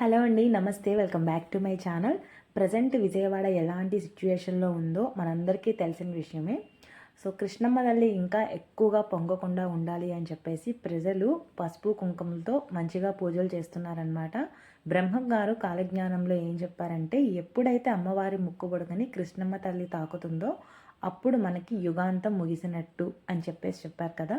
Hello అండి నమస్తే welcome back to my channel. Present Vijayawada ఎలాంటి సిచ్యువేషన్లో ఉందో మనందరికీ తెలిసిన విషయమే. సో కృష్ణమ్మ తల్లి ఇంకా ఎక్కువగా పొంగకుండా ఉండాలి అని చెప్పేసి ప్రజలు పసుపు కుంకుమలతో మంచిగా పూజలు చేస్తున్నారనమాట బ్రహ్మం గారు కాలజ్ఞానంలో ఏం చెప్పారంటే ఎప్పుడైతే అమ్మవారి ముక్కుబొడకని కృష్ణమ్మ తల్లి తాకుతుందో అప్పుడు మనకి యుగాంతం ముగిసినట్టు అని చెప్పేసి చెప్పారు కదా.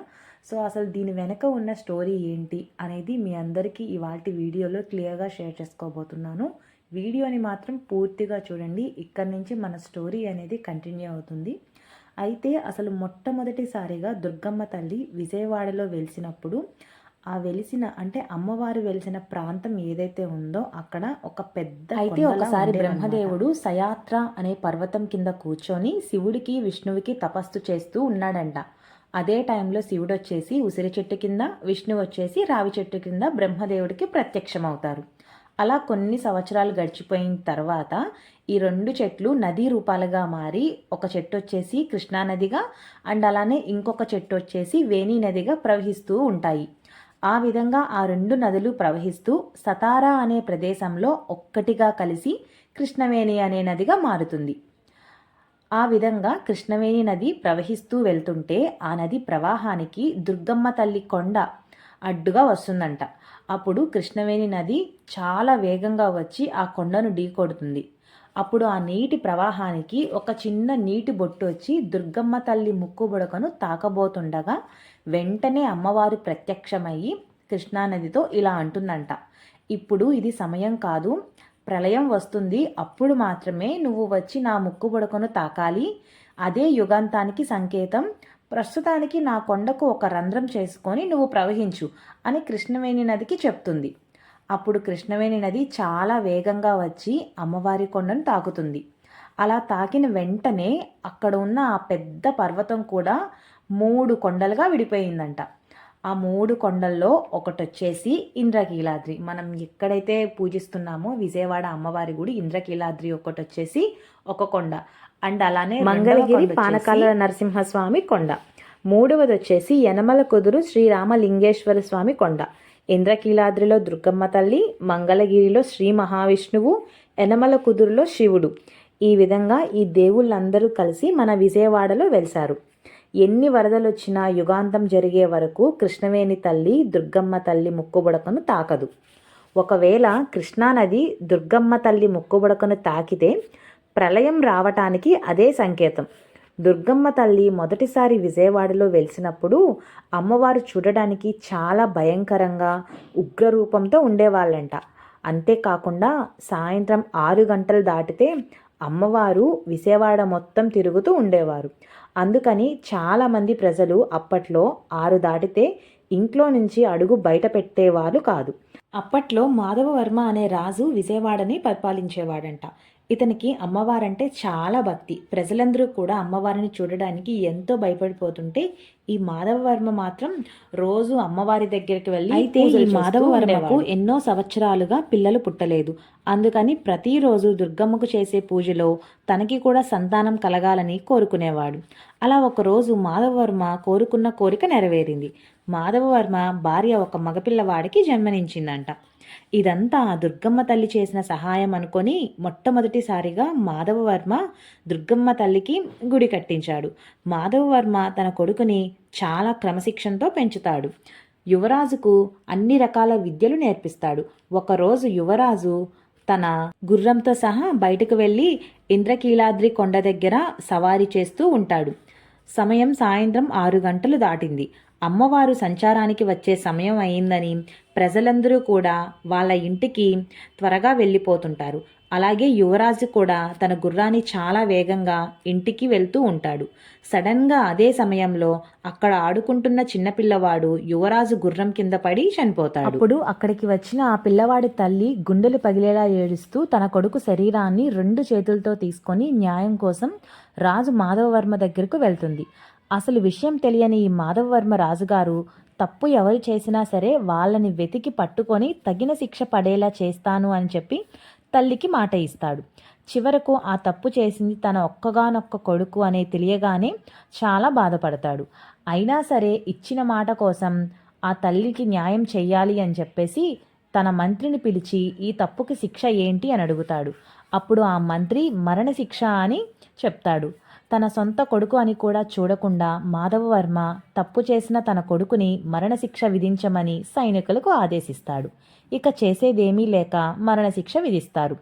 సో అసలు దీని వెనక ఉన్న స్టోరీ ఏంటి అనేది మీ అందరికీ ఇవాటి వీడియోలో క్లియర్గా షేర్ చేసుకోబోతున్నాను. వీడియోని మాత్రం పూర్తిగా చూడండి. ఇక్కడ నుంచి మన స్టోరీ అనేది కంటిన్యూ అవుతుంది. అయితే అసలు మొట్టమొదటిసారిగా దుర్గమ్మ తల్లి విజయవాడలో వెలిసినప్పుడు ఆ వెలిసిన అంటే అమ్మవారు వెలిసిన ప్రాంతం ఏదైతే ఉందో అక్కడ ఒక పెద్ద అయితే ఒకసారి బ్రహ్మదేవుడు సయాత్ర అనే పర్వతం కింద కూర్చొని శివుడికి విష్ణువుకి తపస్సు చేస్తూ ఉన్నాడంట. అదే టైంలో శివుడు వచ్చేసి ఉసిరి చెట్టు కింద విష్ణువు వచ్చేసి రావి చెట్టు కింద బ్రహ్మదేవుడికి ప్రత్యక్షమవుతారు. అలా కొన్ని సంవత్సరాలు గడిచిపోయిన తర్వాత ఈ రెండు చెట్లు నదీ రూపాలుగా మారి ఒక చెట్టు వచ్చేసి కృష్ణానదిగా అండ్ అలానే ఇంకొక చెట్టు వచ్చేసి వేణి నదిగా ప్రవహిస్తూ ఉంటాయి. ఆ విధంగా ఆ రెండు నదులు ప్రవహిస్తూ సతారా అనే ప్రదేశంలో ఒక్కటిగా కలిసి కృష్ణవేణి అనే నదిగా మారుతుంది. ఆ విధంగా కృష్ణవేణి నది ప్రవహిస్తూ వెళ్తుంటే ఆ నది ప్రవాహానికి దుర్గమ్మ తల్లి కొండ అడ్డుగా వస్తుందంట. అప్పుడు కృష్ణవేణి నది చాలా వేగంగా వచ్చి ఆ కొండను ఢీకొడుతుంది. అప్పుడు ఆ నీటి ప్రవాహానికి ఒక చిన్న నీటి బొట్టు వచ్చి దుర్గమ్మ తల్లి ముక్కు బుడకను తాకబోతుండగా వెంటనే అమ్మవారు ప్రత్యక్షమయ్యి కృష్ణానదితో ఇలా అంటుందంట. ఇప్పుడు ఇది సమయం కాదు. ప్రళయం వస్తుంది. అప్పుడు మాత్రమే నువ్వు వచ్చి నా ముక్కు బుడకను తాకాలి. అదే యుగాంతానికి సంకేతం. ప్రస్తుతానికి నా కొండకు ఒక రంధ్రం చేసుకొని నువ్వు ప్రవహించు అని కృష్ణవేణి నదికి చెప్తుంది. అప్పుడు కృష్ణవేణి నది చాలా వేగంగా వచ్చి అమ్మవారి కొండను తాకుతుంది. అలా తాకిన వెంటనే అక్కడ ఉన్న ఆ పెద్ద పర్వతం కూడా మూడు కొండలుగా విడిపోయిందంట. ఆ మూడు కొండల్లో ఒకటి వచ్చేసి ఇంద్రకీలాద్రి. మనం ఎక్కడైతే పూజిస్తున్నామో విజయవాడ అమ్మవారి గుడి ఇంద్రకీలాద్రి ఒకటి వచ్చేసి ఒక కొండ. అండ్ అలానే మంగళగిరి పానకాల నరసింహస్వామి కొండ. మూడవది వచ్చేసి యనమల కుదురు శ్రీరామలింగేశ్వర స్వామి కొండ. ఇంద్రకీలాద్రిలో దుర్గమ్మ తల్లి మంగళగిరిలో శ్రీ మహావిష్ణువు యనమల కుదురులో శివుడు. ఈ విధంగా ఈ దేవుళ్ళందరూ కలిసి మన విజయవాడలో వెలిశారు. ఎన్ని వరదలు వచ్చినా యుగాంతం జరిగే వరకు కృష్ణవేణి తల్లి దుర్గమ్మ తల్లి ముక్కుబుడకను తాకదు. ఒకవేళ కృష్ణానది దుర్గమ్మ తల్లి ముక్కుబుడకను తాకితే ప్రళయం రావటానికి అదే సంకేతం. దుర్గమ్మ తల్లి మొదటిసారి విజయవాడలో వెలిసినప్పుడు అమ్మవారు చూడడానికి చాలా భయంకరంగా ఉగ్రరూపంతో ఉండేవాళ్ళంట. అంతేకాకుండా సాయంత్రం ఆరు గంటలు దాటితే అమ్మవారు విజయవాడ మొత్తం తిరుగుతూ ఉండేవారు. అందుకని చాలామంది ప్రజలు అప్పట్లో ఆరు దాటితే ఇంట్లో నుంచి అడుగు బయట పెట్టేవారు కాదు. అప్పట్లో మాధవవర్మ అనే రాజు విజయవాడని పరిపాలించేవాడంట. ఇతనికి అమ్మవారంటే చాలా భక్తి. ప్రజలందరూ కూడా అమ్మవారిని చూడడానికి ఎంతో భయపడిపోతుంటే ఈ మాధవవర్మ మాత్రం రోజు అమ్మవారి దగ్గరికి వెళ్ళి అయితే ఈ మాధవవర్మకు ఎన్నో సంవత్సరాలుగా పిల్లలు పుట్టలేదు. అందుకని ప్రతిరోజు దుర్గమ్మకు చేసే పూజలో తనకి కూడా సంతానం కలగాలని కోరుకునేవాడు. అలా ఒకరోజు మాధవవర్మ కోరుకున్న కోరిక నెరవేరింది. మాధవవర్మ భార్య ఒక మగపిల్లవాడికి జన్మనించిందంట ఇదంతా దుర్గమ్మ తల్లి చేసిన సహాయం అనుకొని మొట్టమొదటిసారిగా మాధవవర్మ దుర్గమ్మ తల్లికి గుడి కట్టించాడు. మాధవవర్మ తన కొడుకుని చాలా క్రమశిక్షణతో పెంచుతాడు. యువరాజుకు అన్ని రకాల విద్యలు నేర్పిస్తాడు. ఒకరోజు యువరాజు తన గుర్రంతో సహా బయటకు వెళ్ళి ఇంద్రకీలాద్రి కొండ దగ్గర సవారీ చేస్తూ ఉంటాడు. సమయం సాయంత్రం ఆరు గంటలు దాటింది. అమ్మవారు సంచారానికి వచ్చే సమయం అయిందని ప్రజలందరూ కూడా వాళ్ళ ఇంటికి త్వరగా వెళ్ళిపోతుంటారు. అలాగే యువరాజు కూడా తన గుర్రాన్ని చాలా వేగంగా ఇంటికి వెళ్తూ ఉంటాడు. సడన్గా అదే సమయంలో అక్కడ ఆడుకుంటున్న చిన్నపిల్లవాడు యువరాజు గుర్రం కింద పడి చనిపోతాడు. అప్పుడు అక్కడికి వచ్చిన ఆ పిల్లవాడి తల్లి గుండెలు పగిలేలా ఏడుస్తూ తన కొడుకు శరీరాన్ని రెండు చేతులతో తీసుకొని న్యాయం కోసం రాజు మాధవవర్మ దగ్గరకు వెళ్తుంది. అసలు విషయం తెలియని ఈ మాధవవర్మ రాజుగారు తప్పు ఎవరు చేసినా సరే వాళ్ళని వెతికి పట్టుకొని తగిన శిక్ష పడేలా చేస్తాను అని చెప్పి తల్లికి మాట ఇస్తాడు. చివరకు ఆ తప్పు చేసింది తన ఒక్కగానొక్క కొడుకు అనే తెలియగానే చాలా బాధపడతాడు. అయినా సరే ఇచ్చిన మాట కోసం ఆ తల్లికి న్యాయం చెయ్యాలి అని చెప్పేసి తన మంత్రిని పిలిచి ఈ తప్పుకి శిక్ష ఏంటి అని అడుగుతాడు. అప్పుడు ఆ మంత్రి మరణశిక్ష అని చెప్తాడు. తన సొంత కొడుకు అని కూడా చూడకుండా మాధవవర్మ తప్పు చేసిన తన కొడుకుని మరణశిక్ష విధించమని సైనికులకు ఆదేశిస్తాడు. ఇక చేసేదేమీ లేక మరణశిక్ష విధిస్తారు.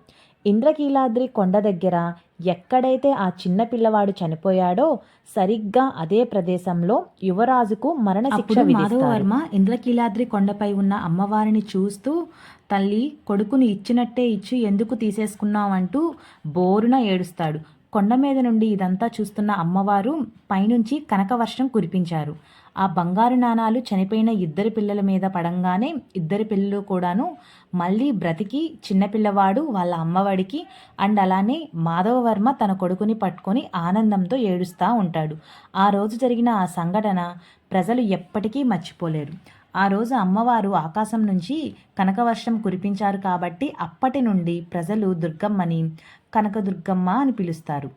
ఇంద్రకీలాద్రి కొండ దగ్గర ఎక్కడైతే ఆ చిన్న పిల్లవాడు చనిపోయాడో సరిగ్గా అదే ప్రదేశంలో యువరాజుకు మరణశిక్ష మాధవవర్మ ఇంద్రకీలాద్రి కొండపై ఉన్న అమ్మవారిని చూస్తూ తల్లి కొడుకుని ఇచ్చినట్టే ఇచ్చి ఎందుకు తీసేసుకున్నావంటూ బోరున ఏడుస్తాడు. కొండ మీద నుండి ఇదంతా చూస్తున్న అమ్మవారు పైనుంచి కనకవర్షం కురిపించారు. ఆ బంగారు నాణాలు చనిపోయిన ఇద్దరు పిల్లల మీద పడంగానే ఇద్దరు పిల్లలు కూడాను మళ్ళీ బ్రతికి చిన్నపిల్లవాడు వాళ్ళ అమ్మవాడికి అండ్ అలానే మాధవవర్మ తన కొడుకుని పట్టుకొని ఆనందంతో ఏడుస్తూ ఉంటాడు. ఆ రోజు జరిగిన ఆ సంఘటన ప్రజలు ఎప్పటికీ మర్చిపోలేరు. ఆ రోజు అమ్మవారు ఆకాశం నుంచి కనకవర్షం కురిపించారు కాబట్టి అప్పటి నుండి ప్రజలు దుర్గమ్మని కనకదుర్గమ్మ అని పిలుస్తారు.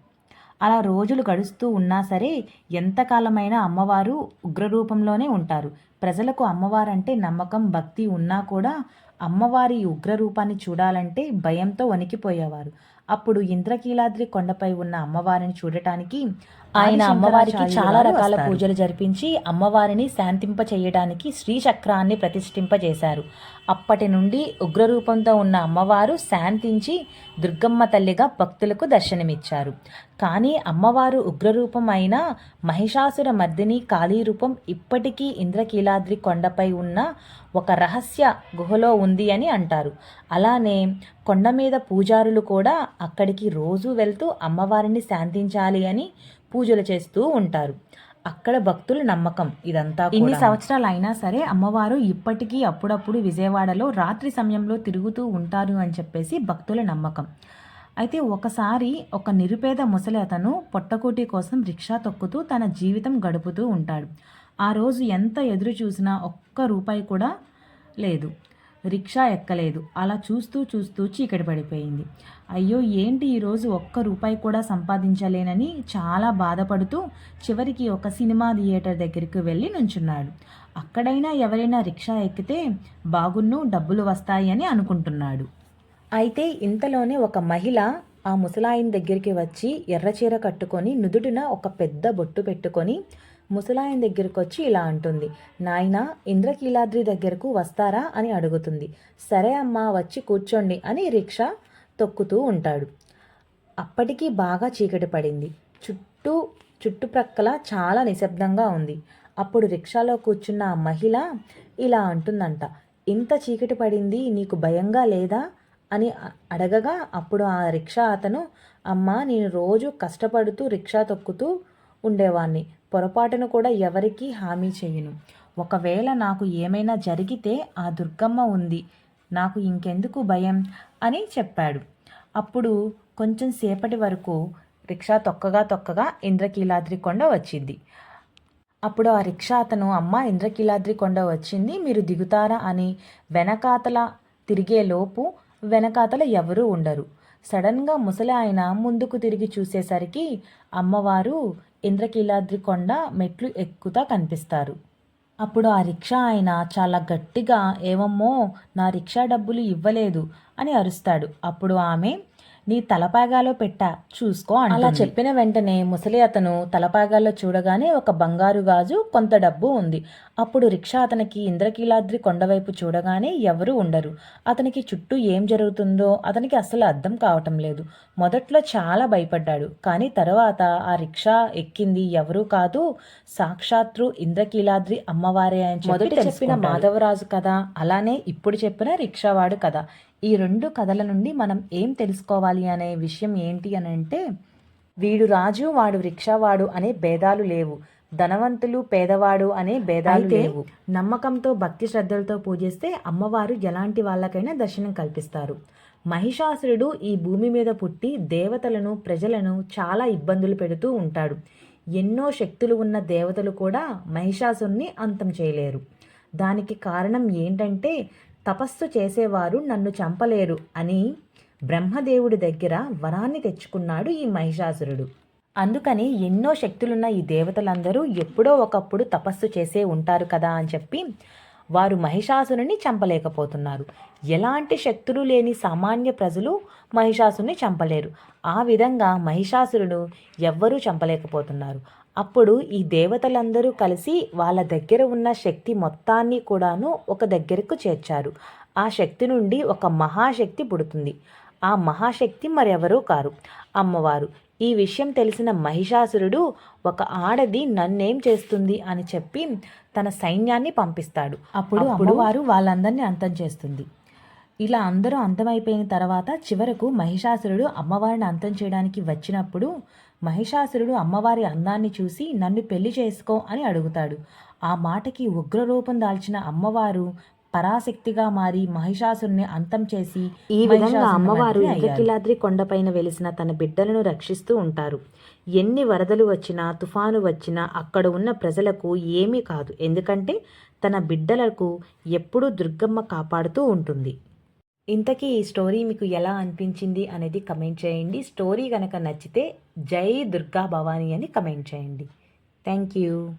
అలా రోజులు గడుస్తూ ఉన్నా సరే ఎంతకాలమైనా అమ్మవారు ఉగ్రరూపంలోనే ఉంటారు. ప్రజలకు అమ్మవారంటే నమ్మకం భక్తి ఉన్నా కూడా అమ్మవారి ఉగ్రరూపాన్ని చూడాలంటే భయంతో వణికిపోయేవారు. అప్పుడు ఇంద్రకీలాద్రి కొండపై ఉన్న అమ్మవారిని చూడటానికి ఆయన అమ్మవారికి చాలా రకాల పూజలు జరిపించి అమ్మవారిని శాంతింప చేయడానికి శ్రీచక్రాన్ని ప్రతిష్ఠింపజేశారు. అప్పటి నుండి ఉగ్రరూపంతో ఉన్న అమ్మవారు శాంతించి దుర్గమ్మ తల్లిగా భక్తులకు దర్శనమిచ్చారు. కానీ అమ్మవారు ఉగ్రరూపం అయిన మహిషాసుర మర్దిని కాళీరూపం ఇప్పటికీ ఇంద్రకీలాద్రి కొండపై ఉన్న ఒక రహస్య గుహలో ఉంది అని అంటారు. అలానే కొండ మీద పూజారులు కూడా అక్కడికి రోజు వెళ్తూ అమ్మవారిని శాంతించాలి అని పూజలు చేస్తూ ఉంటారు. అక్కడ భక్తుల నమ్మకం ఇదంతా ఇన్ని సంవత్సరాలు అయినా సరే అమ్మవారు ఇప్పటికీ అప్పుడప్పుడు విజయవాడలో రాత్రి సమయంలో తిరుగుతూ ఉంటారు అని చెప్పేసి భక్తుల నమ్మకం. అయితే ఒకసారి ఒక నిరుపేద ముసలి అతను పొట్టకూటి కోసం రిక్షా తొక్కుతూ తన జీవితం గడుపుతూ ఉంటాడు. ఆ రోజు ఎంత ఎదురు చూసినా ఒక్క రూపాయి కూడా లేదు. రిక్షా ఎక్కలేదు. అలా చూస్తూ చూస్తూ చీకటి పడిపోయింది. అయ్యో ఏంటి ఈరోజు ఒక్క రూపాయి కూడా సంపాదించలేనని చాలా బాధపడుతూ చివరికి ఒక సినిమా థియేటర్ దగ్గరికి వెళ్ళి నుంచున్నాడు. అక్కడైనా ఎవరైనా రిక్షా ఎక్కితే బాగున్ను డబ్బులు వస్తాయి అని అనుకుంటున్నాడు. అయితే ఇంతలోనే ఒక మహిళ ఆ ముసలాయిన్ దగ్గరికి వచ్చి ఎర్రచీర కట్టుకొని నుదుటిన ఒక పెద్ద బొట్టు పెట్టుకొని ముసలాయన దగ్గరకు వచ్చి ఇలా అంటుంది. నాయన ఇంద్రకీలాద్రి దగ్గరకు వస్తారా? అని అడుగుతుంది. సరే అమ్మా వచ్చి కూర్చోండి అని రిక్షా తొక్కుతూ ఉంటాడు. అప్పటికి బాగా చీకటి పడింది. చుట్టూ చుట్టుప్రక్కల చాలా నిశ్శబ్దంగా ఉంది. అప్పుడు రిక్షాలో కూర్చున్న ఆ మహిళ ఇలా అంటుందంట. ఇంత చీకటి పడింది నీకు భయంగా లేదా? అని అడగగా అప్పుడు ఆ రిక్షా అతను అమ్మ నేను రోజు కష్టపడుతూ రిక్షా తొక్కుతూ ఉండేవాణ్ణి. పొరపాటును కూడా ఎవరికీ హామీ చేయను. ఒకవేళ నాకు ఏమైనా జరిగితే ఆ దుర్గమ్మ ఉంది. నాకు ఇంకెందుకు భయం? అని చెప్పాడు. అప్పుడు కొంచెం సేపటి వరకు రిక్షా తొక్కగా తొక్కగా ఇంద్రకీలాద్రి కొండ వచ్చింది. అప్పుడు ఆ రిక్షా అతను అమ్మ ఇంద్రకీలాద్రి కొండ వచ్చింది మీరు దిగుతారా? అని వెనకాతల తిరిగేలోపు వెనకాతల ఎవరూ ఉండరు. సడన్గా ముసలి ఆయన ముందుకు తిరిగి చూసేసరికి అమ్మవారు ఇంద్రకీలాద్రి కొండ మెట్లు ఎక్కుతా కనిపిస్తారు. అప్పుడు ఆ రిక్షా ఆయన చాలా గట్టిగా ఏమమ్మో నా రిక్షా డబ్బులు ఇవ్వలేదు అని అరుస్తాడు. అప్పుడు ఆమె నీ తలపాగాలో పెట్టా చూసుకో అలా చెప్పిన వెంటనే ముసలి అతను తలపాగాల్లో చూడగానే ఒక బంగారు గాజు కొంత డబ్బు ఉంది. అప్పుడు రిక్షా అతనికి ఇంద్రకీలాద్రి కొండవైపు చూడగానే ఎవరూ ఉండరు. అతనికి చుట్టూ ఏం జరుగుతుందో అతనికి అసలు అర్థం కావటం లేదు. మొదట్లో చాలా భయపడ్డాడు. కానీ తర్వాత ఆ రిక్షా ఎక్కింది ఎవరూ కాదు సాక్షాత్తు ఇంద్రకీలాద్రి అమ్మవారే అని మొదటి చెప్పిన మాధవరాజు కదా అలానే ఇప్పుడు చెప్పిన రిక్షావాడు కదా. ఈ రెండు కథల నుండి మనం ఏం తెలుసుకోవాలి అనే విషయం ఏంటి అని అంటే వీడు రాజు వాడు రిక్షావాడు అనే భేదాలు లేవు. ధనవంతులు పేదవాడు అనే భేదాలు లేవు. నమ్మకంతో భక్తి శ్రద్ధలతో పూజిస్తే అమ్మవారు ఎలాంటి వాళ్ళకైనా దర్శనం కల్పిస్తారు. మహిషాసురుడు ఈ భూమి మీద పుట్టి దేవతలను ప్రజలను చాలా ఇబ్బందులు పెడుతూ ఉంటాడు. ఎన్నో శక్తులు ఉన్న దేవతలు కూడా మహిషాసుని అంతం చేయలేరు. దానికి కారణం ఏంటంటే తపస్సు చేసేవారు నన్ను చంపలేరు అని బ్రహ్మదేవుడి దగ్గర వరాన్ని తెచ్చుకున్నాడు ఈ మహిషాసురుడు. అందుకని ఎన్నో శక్తులున్న ఈ దేవతలందరూ ఎప్పుడో ఒకప్పుడు తపస్సు చేసే ఉంటారు కదా అని చెప్పి వారు మహిషాసురుని చంపలేకపోతున్నారు. ఎలాంటి శక్తులు లేని సామాన్య ప్రజలు మహిషాసురుని చంపలేరు. ఆ విధంగా మహిషాసురుడు ఎవ్వరూ చంపలేకపోతున్నారు. అప్పుడు ఈ దేవతలందరూ కలిసి వాళ్ళ దగ్గర ఉన్న శక్తి మొత్తాన్ని కూడాను ఒక దగ్గరకు చేర్చారు. ఆ శక్తి నుండి ఒక మహాశక్తి పుడుతుంది. ఆ మహాశక్తి మరెవరూ కారు. అమ్మవారు ఈ విషయం తెలిసిన మహిషాసురుడు ఒక ఆడది నన్నేం చేస్తుంది అని చెప్పి తన సైన్యాన్ని పంపిస్తాడు. అప్పుడు అమ్మవారు వాళ్ళందరినీ అంతం చేస్తుంది. ఇలా అందరూ అంతమైపోయిన తర్వాత చివరకు మహిషాసురుడు అమ్మవారిని అంతం చేయడానికి వచ్చినప్పుడు మహిషాసురుడు అమ్మవారి అందాన్ని చూసి నన్ను పెళ్ళి చేసుకో అని అడుగుతాడు. ఆ మాటకి ఉగ్రరూపం దాల్చిన అమ్మవారు పరాశక్తిగా మారి మహిషాసురుని అంతం చేసి ఈ విధంగా అమ్మవారు ఇంద్రకిలాద్రి కొండపైన వెలిసిన తన బిడ్డలను రక్షిస్తూ ఉంటారు. ఎన్ని వరదలు వచ్చినా తుఫాను వచ్చినా అక్కడ ఉన్న ప్రజలకు ఏమీ కాదు. ఎందుకంటే తన బిడ్డలకు ఎప్పుడూ దుర్గమ్మ కాపాడుతూ ఉంటుంది. ఇంతకీ ఈ స్టోరీ మీకు ఎలా అనిపించింది అనేది కమెంట్ చేయండి. స్టోరీ కనుక నచ్చితే జై దుర్గా భవానీ అని కమెంట్ చేయండి. Thank you.